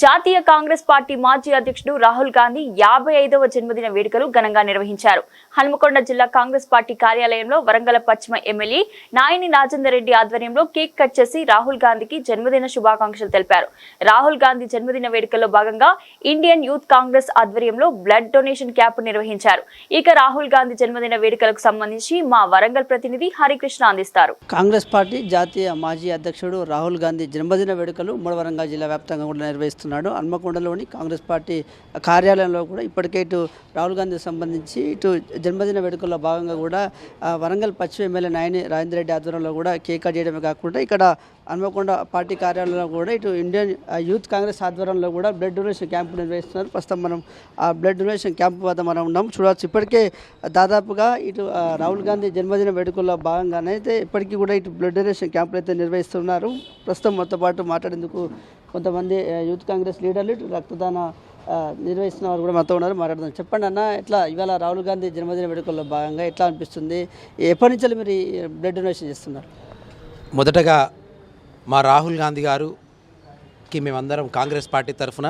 జాతీయ కాంగ్రెస్ పార్టీ మాజీ అధ్యక్షుడు రాహుల్ గాంధీ యాభై ఐదవ జన్మదిన వేడుకలు ఘనంగా నిర్వహించారు. హన్మకొండ జిల్లా కాంగ్రెస్ పార్టీ కార్యాలయంలో వరంగల్ పశ్చిమ ఎమ్మెల్యే నాయని రాజేందర్ రెడ్డి ఆధ్వర్యంలో కేక్ కట్ చేసి రాహుల్ గాంధీకి జన్మదిన శుభాకాంక్షలు తెలిపారు. రాహుల్ గాంధీ జన్మదిన వేడుకల్లో భాగంగా ఇండియన్ యూత్ కాంగ్రెస్ ఆధ్వర్యంలో బ్లడ్ డొనేషన్ క్యాంప్ నిర్వహించారు. ఇక రాహుల్ గాంధీ జన్మదిన వేడుకలకు సంబంధించి మా వరంగల్ ప్రతినిధి హరికృష్ణ అందిస్తారు. కాంగ్రెస్ పార్టీ జాతీయ మాజీ అధ్యక్షుడు రాహుల్ గాంధీ జన్మదిన వేడుకలు మూడవరంగా జిల్లా వ్యాప్తంగా కూడా నిర్వహిస్తున్నాడు హన్మకొండలోని కాంగ్రెస్ పార్టీ కార్యాలయంలో కూడా ఇప్పటికే ఇటు రాహుల్ గాంధీకి సంబంధించి ఇటు జన్మదిన వేడుకల్లో భాగంగా కూడా వరంగల్ పశ్చిమ ఎమ్మెల్యే నాయని రాజేంద్ర రెడ్డి ఆధ్వర్యంలో కూడా కేక్ కట్ చేయడమే కాకుండా ఇక్కడ హన్మకొండ పార్టీ కార్యాలయంలో కూడా ఇటు ఇండియన్ యూత్ కాంగ్రెస్ ఆధ్వర్యంలో కూడా బ్లడ్ డొనేషన్ క్యాంపు నిర్వహిస్తున్నారు. ప్రస్తుతం మనం ఆ బ్లడ్ డొనేషన్ క్యాంపు వద్ద మనం ఉన్నాం. చూడవచ్చు ఇప్పటికే దాదాపుగా ఇటు రాహుల్ గాంధీ జన్మదిన వేడుకల్లో భాగంగానే అయితే ఇప్పటికీ కూడా ఇటు బ్లడ్ డొనేషన్ క్యాంపులు అయితే నిర్వహిస్తున్నారు. ప్రస్తుతం మొత్తం పాటు మాట్లాడేందుకు కొంతమంది యూత్ కాంగ్రెస్ లీడర్లు రక్తదాన నిర్వహిస్తున్న వారు కూడా మాతో ఉన్నారు మాట్లాడదాం. చెప్పండి అన్న ఎట్లా ఇవాళ రాహుల్ గాంధీ జన్మదిన వేడుకల్లో భాగంగా ఎట్లా అనిపిస్తుంది? ఎప్పటి నుంచి మీరు బ్లడ్ డొనేషన్ చేస్తున్నారు? మొదటగా మా రాహుల్ గాంధీ గారుకి మేమందరం కాంగ్రెస్ పార్టీ తరఫున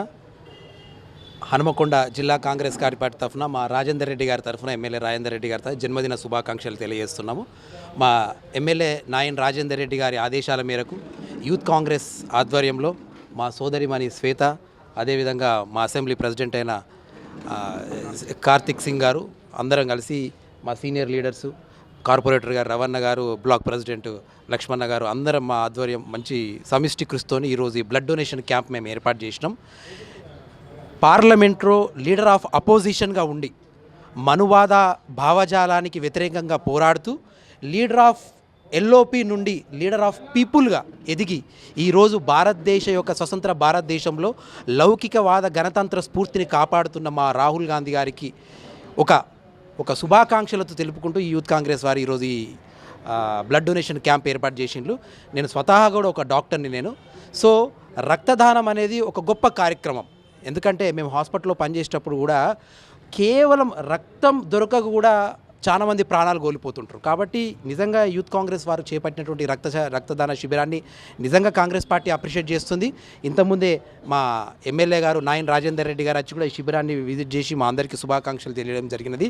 హనుమకొండ జిల్లా కాంగ్రెస్ గారి పార్టీ తరఫున మా రాజేందర్ రెడ్డి గారి తరఫున ఎమ్మెల్యే రాజేందర్ రెడ్డి గారి జన్మదిన శుభాకాంక్షలు తెలియజేస్తున్నాము. మా ఎమ్మెల్యే నాయన్ రాజేందర్ రెడ్డి గారి ఆదేశాల మేరకు యూత్ కాంగ్రెస్ ఆధ్వర్యంలో మా సోదరిమణి శ్వేత అదేవిధంగా మా అసెంబ్లీ ప్రెసిడెంట్ అయిన కార్తిక్ సింగ్ గారు అందరం కలిసి మా సీనియర్ లీడర్సు కార్పొరేటర్ గారు రవణ గారు బ్లాక్ ప్రెసిడెంట్ లక్ష్మణ గారు అందరం మా ఆధ్వర్యం మంచి సమిష్టి కృషితోని ఈరోజు ఈ బ్లడ్ డొనేషన్ క్యాంప్ మేము ఏర్పాటు చేసినాం. పార్లమెంట్లో లీడర్ ఆఫ్ అపోజిషన్గా ఉండి మనువాద భావజాలానికి వ్యతిరేకంగా పోరాడుతూ లీడర్ ఆఫ్ ఎల్ఓపి నుండి లీడర్ ఆఫ్ పీపుల్గా ఎదిగి ఈరోజు భారతదేశ యొక్క స్వతంత్ర భారతదేశంలో లౌకికవాద గణతంత్ర స్ఫూర్తిని కాపాడుతున్న మా రాహుల్ గాంధీ గారికి ఒక ఒక శుభాకాంక్షలతో తెలుపుకుంటూ ఈ యూత్ కాంగ్రెస్ వారు ఈరోజు ఈ బ్లడ్ డొనేషన్ క్యాంప్ ఏర్పాటు చేసిండ్రు. నేను స్వతహా కూడా ఒక డాక్టర్ని నేను. సో రక్తదానం అనేది ఒక గొప్ప కార్యక్రమం. ఎందుకంటే మేము హాస్పిటల్లో పనిచేసేటప్పుడు కూడా కేవలం రక్తం దొరకక కూడా చాలామంది ప్రాణాలు కోల్పోతుంటారు. కాబట్టి నిజంగా యూత్ కాంగ్రెస్ వారు చేపట్టినటువంటి రక్త రక్తదాన శిబిరాన్ని నిజంగా కాంగ్రెస్ పార్టీ అప్రిషియేట్ చేస్తుంది. ఇంతకుముందే మా ఎమ్మెల్యే గారు నాయన్ రాజేందర్ రెడ్డి గారు వచ్చి కూడా ఈ శిబిరాన్ని విజిట్ చేసి మా అందరికీ శుభాకాంక్షలు తెలియడం జరిగినది.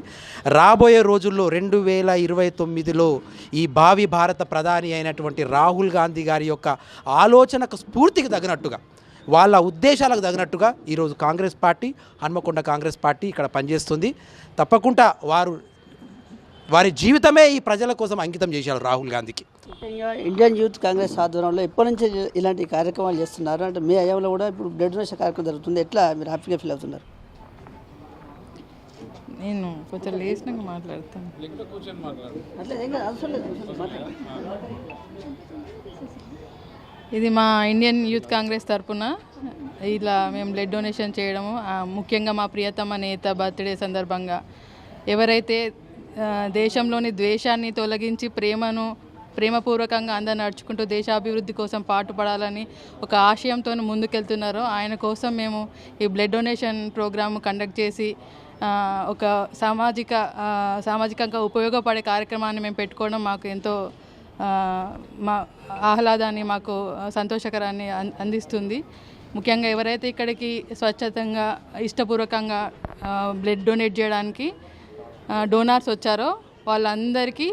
రాబోయే రోజుల్లో రెండు వేల ఇరవై తొమ్మిదిలో ఈ భావి భారత ప్రధాని అయినటువంటి రాహుల్ గాంధీ గారి యొక్క ఆలోచనకు స్ఫూర్తికి తగినట్టుగా వాళ్ళ ఉద్దేశాలకు తగినట్టుగా ఈరోజు కాంగ్రెస్ పార్టీ హన్మకొండ కాంగ్రెస్ పార్టీ ఇక్కడ పనిచేస్తుంది. తప్పకుండా వారు వారి జీవితమే ఈ ప్రజల కోసం అంకితం చేశారు రాహుల్ గాంధీకి. ముఖ్యంగా ఇండియన్ యూత్ కాంగ్రెస్ ఆధ్వర్యంలో ఎప్పటి నుంచి ఇలాంటి కార్యక్రమాలు చేస్తున్నారు. అంటే మీ అయ్యంలో కూడా ఇప్పుడు బ్లడ్ డొనేషన్ కార్యక్రమం జరుగుతుంది. ఎట్లా మీరు హ్యాపీగా ఫీల్ అవుతున్నారు? నేను కొంచెం లేచినాక మాట్లాడతాను. ఇది మా ఇండియన్ యూత్ కాంగ్రెస్ తరపున. ఇలా మేము బ్లడ్ డొనేషన్ చేయడము ముఖ్యంగా మా ప్రియతమ నేత బర్త్డే సందర్భంగా. ఎవరైతే దేశంలోని ద్వేషాన్ని తొలగించి ప్రేమను ప్రేమపూర్వకంగా అందరు నడుచుకుంటూ దేశాభివృద్ధి కోసం పాటుపడాలని ఒక ఆశయంతో ముందుకెళ్తున్నారు. ఆయన కోసం మేము ఈ బ్లడ్ డొనేషన్ ప్రోగ్రామ్ కండక్ట్ చేసి ఒక సామాజిక సామాజికంగా ఉపయోగపడే కార్యక్రమాన్ని మేము పెట్టుకోవడం మాకు ఎంతో మా ఆహ్లాదాన్ని మాకు సంతోషకరాన్ని అందిస్తుంది. ముఖ్యంగా ఎవరైతే ఇక్కడికి స్వచ్ఛతంగా ఇష్టపూర్వకంగా బ్లడ్ డొనేట్ చేయడానికి డోనార్స్ వచ్చారో వాళ్ళందరికీ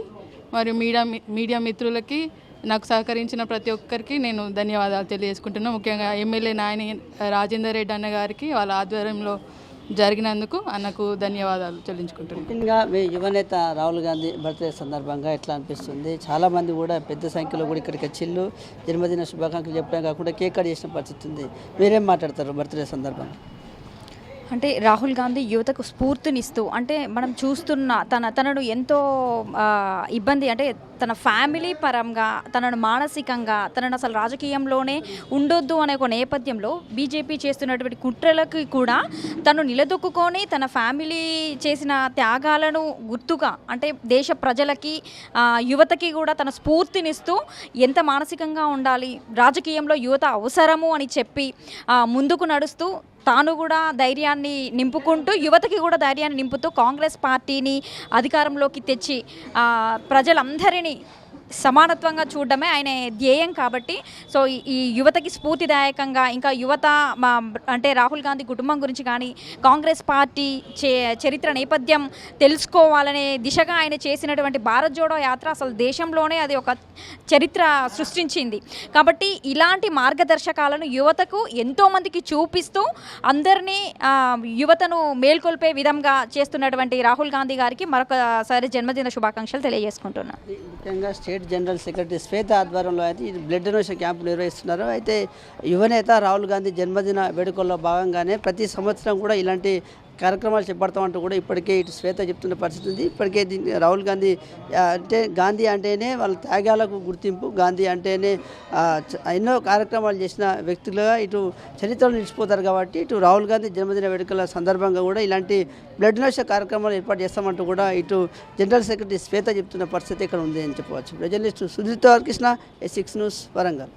మరియు మీడియా మీడియా మిత్రులకి నాకు సహకరించిన ప్రతి ఒక్కరికి నేను ధన్యవాదాలు తెలియజేసుకుంటున్నాను ముఖ్యంగా ఎమ్మెల్యే నాయని రాజేందర్ రెడ్డి అన్న గారికి వాళ్ళ ఆధ్వర్యంలో జరిగినందుకు అన్నకు ధన్యవాదాలు చెల్లించుకుంటున్నాను ముఖ్యంగా మీ యువనేత రాహుల్ గాంధీ బర్త్డే సందర్భంగా ఎట్లా అనిపిస్తుంది? చాలామంది కూడా పెద్ద సంఖ్యలో కూడా ఇక్కడికి వచ్చిళ్ళు జన్మదిన శుభాకాంక్షలు చెప్పడం కాకుండా కేక్ కట్ చేసిన పరిస్థితి ఉంది. మీరేం మాట్లాడతారు బర్త్డే సందర్భంగా? అంటే రాహుల్ గాంధీ యువతకు స్ఫూర్తినిస్తూ అంటే మనం చూస్తున్న తన తనను ఎంతో ఇబ్బంది అంటే తన ఫ్యామిలీ పరంగా తనను మానసికంగా తనను అసలు రాజకీయంలోనే ఉండొద్దు అనే ఒక నేపథ్యంలో బీజేపీ చేస్తున్నటువంటి కుట్రలకి కూడా తను నిలదొక్కుకొని తన ఫ్యామిలీ చేసిన త్యాగాలను గుర్తుగా అంటే దేశ ప్రజలకి యువతకి కూడా తన స్ఫూర్తినిస్తూ ఎంత మానసికంగా ఉండాలి రాజకీయంలో యువత అవసరము అని చెప్పి ముందుకు నడుస్తూ తాను కూడా ధైర్యాన్ని నింపుకుంటూ యువతకి కూడా ధైర్యాన్ని నింపుతూ కాంగ్రెస్ పార్టీని అధికారంలోకి తెచ్చి ప్రజలందరినీ సమానత్వంగా చూడడమే ఆయన ధ్యేయం కాబట్టి సో ఈ- యువతకి స్ఫూర్తిదాయకంగా ఇంకా యువత మా అంటే రాహుల్ గాంధీ కుటుంబం గురించి కానీ కాంగ్రెస్ పార్టీ చే చరిత్ర నేపథ్యం తెలుసుకోవాలనే దిశగా ఆయన చేసినటువంటి భారత్ జోడో యాత్ర అసలు దేశంలోనే అది ఒక చరిత్ర సృష్టించింది. కాబట్టి ఇలాంటి మార్గదర్శకాలను యువతకు ఎంతోమందికి చూపిస్తూ అందరినీ యువతను మేల్కొల్పే విధంగా చేస్తున్నటువంటి రాహుల్ గాంధీ గారికి మరొకసారి జన్మదిన శుభాకాంక్షలు తెలియజేసుకుంటున్నాను ముఖ్యంగా స్టేట్ జనరల్ సెక్రటరీ శ్వేత ఆధ్వర్యంలో అయితే ఈ బ్లడ్ డొనేషన్ క్యాంపు నిర్వహిస్తున్నారు. అయితే యువనేత రాహుల్ గాంధీ జన్మదిన వేడుకల్లో భాగంగానే ప్రతి సంవత్సరం కూడా ఇలాంటి కార్యక్రమాలు చేపడతామంటూ కూడా ఇప్పటికే ఇటు శ్వేత చెప్తున్న పరిస్థితి ఉంది. ఇప్పటికే రాహుల్ గాంధీ అంటే గాంధీ అంటేనే వాళ్ళ త్యాగాలకు గుర్తింపు గాంధీ అంటేనే ఎన్నో కార్యక్రమాలు చేసిన వ్యక్తులుగా ఇటు చరిత్రలో నిలిచిపోతారు కాబట్టి ఇటు రాహుల్ గాంధీ జన్మదిన వేడుకల సందర్భంగా కూడా ఇలాంటి బ్లడ్ డొనేషన్ కార్యక్రమాలు ఏర్పాటు చేస్తామంటూ కూడా ఇటు జనరల్ సెక్రటరీ శ్వేత చెప్తున్న పరిస్థితి ఇక్కడ ఉంది అని చెప్పవచ్చు. Journalist Sudheer Krishna S six news Warangal.